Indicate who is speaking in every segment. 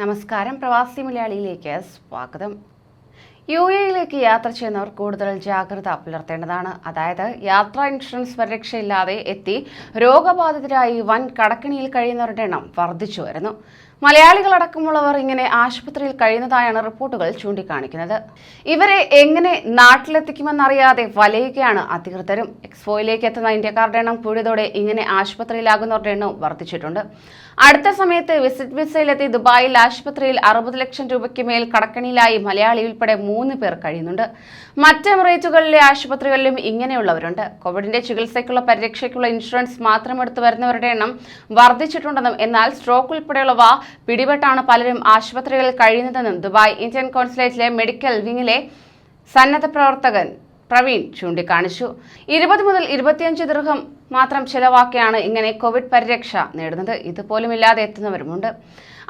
Speaker 1: നമസ്കാരം പ്രവാസി മലയാളിയിലേക്ക് സ്വാഗതം. യു എയിലേക്ക് യാത്ര ചെയ്യുന്നവർ കൂടുതൽ ജാഗ്രത പുലർത്തേണ്ടതാണ്. അതായത് യാത്രാ ഇൻഷുറൻസ് പരിരക്ഷയില്ലാതെ എത്തി രോഗബാധിതരായി വൻ കടക്കിണിയിൽ കഴിയുന്നവരുടെ എണ്ണം വർദ്ധിച്ചു വരുന്നു. മലയാളികളടക്കമുള്ളവർ ഇങ്ങനെ ആശുപത്രിയിൽ കഴിയുന്നതായാണ് റിപ്പോർട്ടുകൾ ചൂണ്ടിക്കാണിക്കുന്നത്. ഇവരെ എങ്ങനെ നാട്ടിലെത്തിക്കുമെന്നറിയാതെ വലയുകയാണ് അധികൃതരും. എക്സ്പോയിലേക്ക് എത്തുന്ന ഇന്ത്യക്കാരുടെ എണ്ണം കൂടിയതോടെ ഇങ്ങനെ ആശുപത്രിയിലാകുന്നവരുടെ എണ്ണം വർദ്ധിച്ചിട്ടുണ്ട്. അടുത്ത സമയത്ത് വിസിറ്റ് വിസയിലെത്തി ദുബായിൽ ആശുപത്രിയിൽ അറുപത് ലക്ഷം രൂപയ്ക്ക് മേൽ കടക്കണിയിലായി മലയാളി ഉൾപ്പെടെ മൂന്ന് പേർ കഴിയുന്നുണ്ട്. മറ്റ് എമിറേറ്റുകളിലെ ആശുപത്രികളിലും ഇങ്ങനെയുള്ളവരുണ്ട്. കോവിഡിന്റെ ചികിത്സയ്ക്കുള്ള പരിരക്ഷയ്ക്കുള്ള ഇൻഷുറൻസ് മാത്രം എടുത്തു വരുന്നവരുടെ എണ്ണം വർദ്ധിച്ചിട്ടുണ്ടെന്നും എന്നാൽ സ്ട്രോക്ക് ഉൾപ്പെടെയുള്ളവ പിടിപെട്ടാണ് പലരും ആശുപത്രികളിൽ കഴിയുന്നതെന്നും ദുബായ് ഇന്ത്യൻ കോൺസുലേറ്റിലെ മെഡിക്കൽ വിങ്ങിലെ സന്നദ്ധ പ്രവർത്തകൻ പ്രവീൺ ചൂണ്ടിക്കാണിച്ചു. ഇരുപത് മുതൽ ഇരുപത്തിയഞ്ച് ദീർഘം മാത്രം ചിലവാക്കിയാണ് ഇങ്ങനെ കോവിഡ് പരിരക്ഷ നേടുന്നത്. ഇതുപോലും ഇല്ലാതെ എത്തുന്നവരുമുണ്ട്.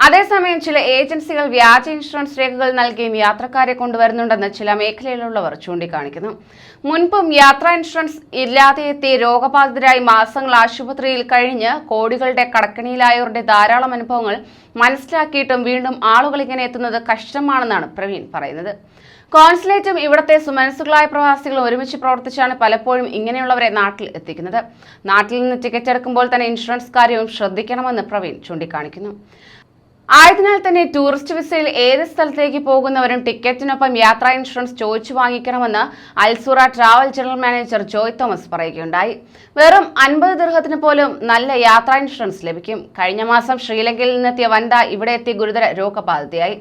Speaker 1: അതേസമയം ചില ഏജൻസികൾ വ്യാജ ഇൻഷുറൻസ് രേഖകൾ നൽകിയും യാത്രക്കാരെ കൊണ്ടുവരുന്നുണ്ടെന്ന് ചില മേഖലയിലുള്ളവർ ചൂണ്ടിക്കാണിക്കുന്നു. മുൻപും യാത്രാ ഇൻഷുറൻസ് ഇല്ലാതെ എത്തി രോഗബാധിതരായി മാസങ്ങൾ ആശുപത്രിയിൽ കഴിഞ്ഞ് കോടികളുടെ കടക്കണിയിലായവരുടെ ധാരാളം അനുഭവങ്ങൾ മനസ്സിലാക്കിയിട്ടും വീണ്ടും ആളുകൾ ഇങ്ങനെ എത്തുന്നത് കഷ്ടമാണെന്നാണ് പ്രവീൺ പറയുന്നത്. കോൺസുലേറ്റും ഇവിടുത്തെ സുമനസ്സുകളായ പ്രവാസികളും ഒരുമിച്ച് പ്രവർത്തിച്ചാണ് പലപ്പോഴും ഇങ്ങനെയുള്ളവരെ നാട്ടിൽ എത്തിക്കുന്നത്. നാട്ടിൽ നിന്ന് ടിക്കറ്റ് എടുക്കുമ്പോൾ തന്നെ ഇൻഷുറൻസ് കാര്യവും ശ്രദ്ധിക്കണമെന്ന് പ്രവീൺ ചൂണ്ടിക്കാണിക്കുന്നു. ആയതിനാൽ തന്നെ ടൂറിസ്റ്റ് വിസയിൽ ഏത് സ്ഥലത്തേക്ക് പോകുന്നവരും ടിക്കറ്റിനൊപ്പം യാത്രാ ഇൻഷുറൻസ് ചോദിച്ചു വാങ്ങിക്കണമെന്ന് Alsoora travel general manager Joy Thomas പറയുകയുണ്ടായി. വെറും അൻപത് ദീർഘത്തിന് പോലും നല്ല യാത്രാ ഇൻഷുറൻസ് ലഭിക്കും. കഴിഞ്ഞ മാസം ശ്രീലങ്കയിൽ നിന്നെത്തിയ വനിത ഇവിടെ എത്തി ഗുരുതര രോഗബാധിതയായി.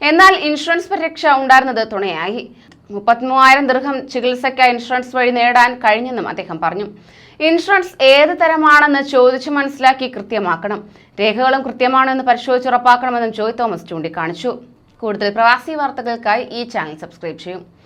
Speaker 1: എന്നാൽ ഇൻഷുറൻസ് പരിരക്ഷ ഉണ്ടായിരുന്നത് തുണയായി. മുപ്പത്തിമൂവായിരം ദീർഘം ചികിത്സയ്ക്ക് ഇൻഷുറൻസ് വഴി നേടാൻ കഴിഞ്ഞെന്നും അദ്ദേഹം പറഞ്ഞു. ഇൻഷുറൻസ് ഏത് തരമാണെന്ന് ചോദിച്ചു മനസ്സിലാക്കി കൃത്യമാക്കണം. രേഖകളും കൃത്യമാണെന്ന് പരിശോധിച്ച് ഉറപ്പാക്കണമെന്നും ജോയ് തോമസ് ചൂണ്ടിക്കാണിച്ചു. കൂടുതൽ പ്രവാസി വാർത്തകൾക്കായി ഈ ചാനൽ സബ്സ്ക്രൈബ് ചെയ്യും.